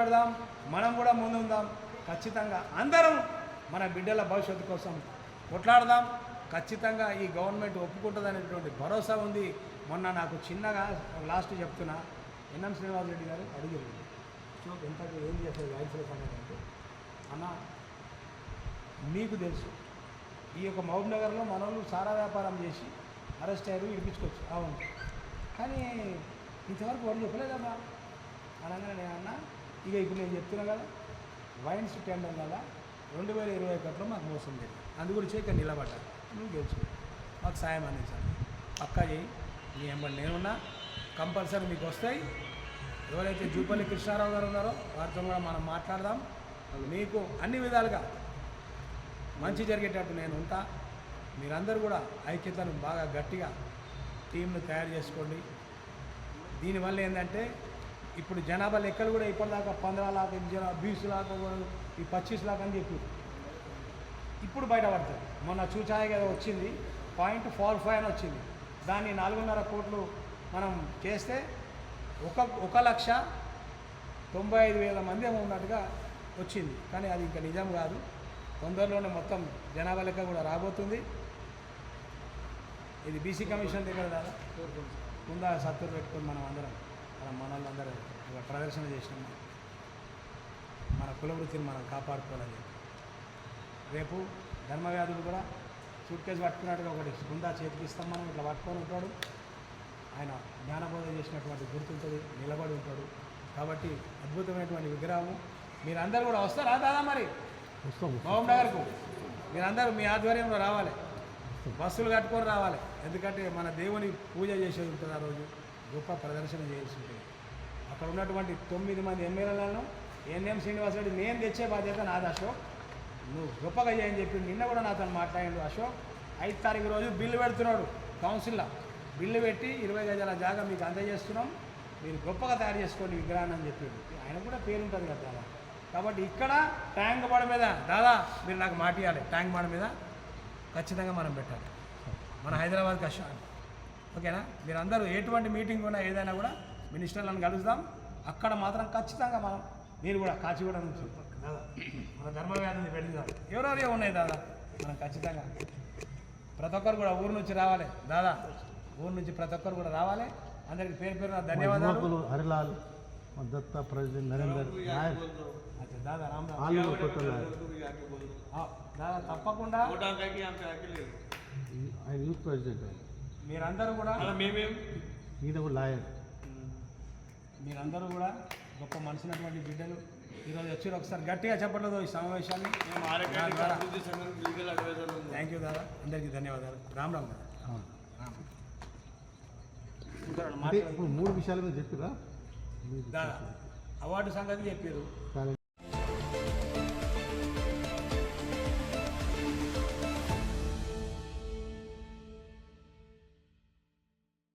పెడదాం మనం కూడా ముందుందాం ఖచ్చితంగా అందరం మన బిడ్డల భవిష్యత్తు కోసం కొట్లాడదాం. ఖచ్చితంగా ఈ గవర్నమెంట్ ఒప్పుకుంటుందనేటువంటి భరోసా ఉంది. మొన్న నాకు చిన్నగా లాస్ట్ చెప్తున్నా. ఎన్ఎం శ్రీనివాస్ రెడ్డి గారు అడిగారు. సో ఎంత ఏం చేస్తారు వ్యాక్సిన్ సంగతి అంటే అన్న మీకు తెలుసు. ఈ యొక్క మహబూబ్ నగర్లో మన వాళ్ళు సారా వ్యాపారం చేసి అరెస్ట్ అయ్యారు ఇడిపించుకోవచ్చు అవును. కానీ ఇంతవరకు వాళ్ళు చెప్పలేదమ్మా. అనగానే నేను అన్నా ఇక ఇప్పుడు నేను చెప్తున్నా కదా వైన్స్ టెండర్ వల్ల రెండు వేల ఇరవై ఒకటిలో మాకు మోసం జరిగింది అందు గురించి ఇక్కడ నిలబడ్డా. నువ్వు గెలుచు మాకు సాయం అందించాలి. పక్కా చేయి. నీ ఎంబడి నేనున్నా. కంపల్సరీ మీకు వస్తాయి. ఎవరైతే జూపల్లి కృష్ణారావు గారు ఉన్నారో వారితో కూడా మనం మాట్లాడదాం. మీకు అన్ని విధాలుగా మంచి జరిగేటట్టు నేను ఉంటా. మీరందరూ కూడా ఐక్యతను బాగా గట్టిగా టీంను తయారు చేసుకోండి. దీనివల్ల ఏంటంటే ఇప్పుడు జనాభా లెక్కలు కూడా ఇప్పటిదాకా పంద్రా లాక్ జన బీస్ లాక్ ఈ పచ్చీస్ లాక్ అని చెప్పి. ఇప్పుడు బయటపడుతుంది మొన్న చూచాయ కదా వచ్చింది. పాయింట్ ఫోర్ ఫైవ్ అని వచ్చింది. దాన్ని నాలుగున్నర కోట్లు మనం చేస్తే ఒక ఒక లక్ష తొంభై ఐదు వేల మంది ఏమో ఉన్నట్టుగా వచ్చింది. కానీ అది ఇంకా నిజం కాదు. తొందరలోనే మొత్తం జనాభా లెక్క కూడా రాబోతుంది. ఇది బీసీ కమిషన్ దగ్గర ఉందా? ముందా సత్తూరు పెట్టుకొని మనం అందరం. మన మన వాళ్ళందరూ ఒక ప్రదర్శన చేసినాం. మన కుల వృత్తిని మనం కాపాడుకోవాలని చెప్పి. రేపు ధర్మవ్యాధుడు కూడా సూట్ కేసు పట్టుకున్నట్టుగా ఒకటి గుండా చేతికి ఇస్తాం మనం ఇట్లా పట్టుకొని ఉంటాడు. ఆయన జ్ఞానబోధ చేసినటువంటి గుర్తుంటుంది నిలబడి ఉంటాడు. కాబట్టి అద్భుతమైనటువంటి విగ్రహము. మీరందరూ కూడా వస్తారా దాదా మరి? మహబూబ్ నగర్కు. మీరందరూ మీ ఆధ్వర్యంలో రావాలి. బస్సులు కట్టుకొని రావాలి. ఎందుకంటే మన దేవుని పూజ చేసేది ఉంటుంది ఆ రోజు. గొప్ప ప్రదర్శన చేయాల్సి ఉంటుంది. అక్కడ ఉన్నటువంటి తొమ్మిది మంది ఎమ్మెల్యేలను ఎన్ఎం శ్రీనివాసరెడ్డి నేను తెచ్చే బాధ్యత నాది అశోక్. నువ్వు గొప్పగా చేయని చెప్పి నిన్న కూడా నాతో మాట్లాడిండు అశోక్. ఐదు తారీఖు రోజు బిల్లు పెడుతున్నాడు కౌన్సిల్లో బిల్లు పెట్టి ఇరవై గజాల జాగా మీకు అందజేస్తున్నాం. మీరు గొప్పగా తయారు చేసుకోండి విగ్రహాన్ని అని చెప్పాడు. ఆయన కూడా పేరు ఉంటుంది కదా దాదా. కాబట్టి ఇక్కడ ట్యాంక్ బాడ మీద దాదా మీరు నాకు మాట ఇవ్వాలి ట్యాంక్ బాడ మీద ఖచ్చితంగా మనం పెట్టాలి. మన హైదరాబాద్కి అశోక్. ఓకేనా? మీరందరూ ఎటువంటి మీటింగ్ ఉన్నా ఏదైనా కూడా మినిస్టర్లను కలుద్దాం. అక్కడ మాత్రం ఖచ్చితంగా మనం మీరు కూడా కాచిగూడ నుంచి దాదా మన ధర్మవ్యాధిని పెడదాం. ఎవరెవరియో ఉన్నాయి దాదా? మనం ఖచ్చితంగా. ప్రతి ఒక్కరు కూడా ఊరు నుంచి రావాలి. దాదా ఊరు నుంచి ప్రతి ఒక్కరు కూడా రావాలి. అందరికి పేరు పేరున ధన్యవాదాలు. హరిలాల్ దత్త ప్రెసిడెంట్ నరేందర్ నాయక్. దాదా రామ్ దాదా తప్పకుండా ఆయన యూత్ ప్రెసిడెంట్ మీరందరూ కూడా ఈయన కూడా లాయర్. మీరందరూ కూడా గొప్ప మనసున్నటువంటి బిడ్డలు. ఈరోజు వచ్చి ఒకసారి గట్టిగా చెప్పట్లేదు ఈ సమావేశాన్ని. Thank you Dada. అందరికీ ధన్యవాదాలు. రామ్ రామ్ దాదా మూడు విషయాల మీద చెప్పిరా? అవార్డు సంగతి చెప్పారు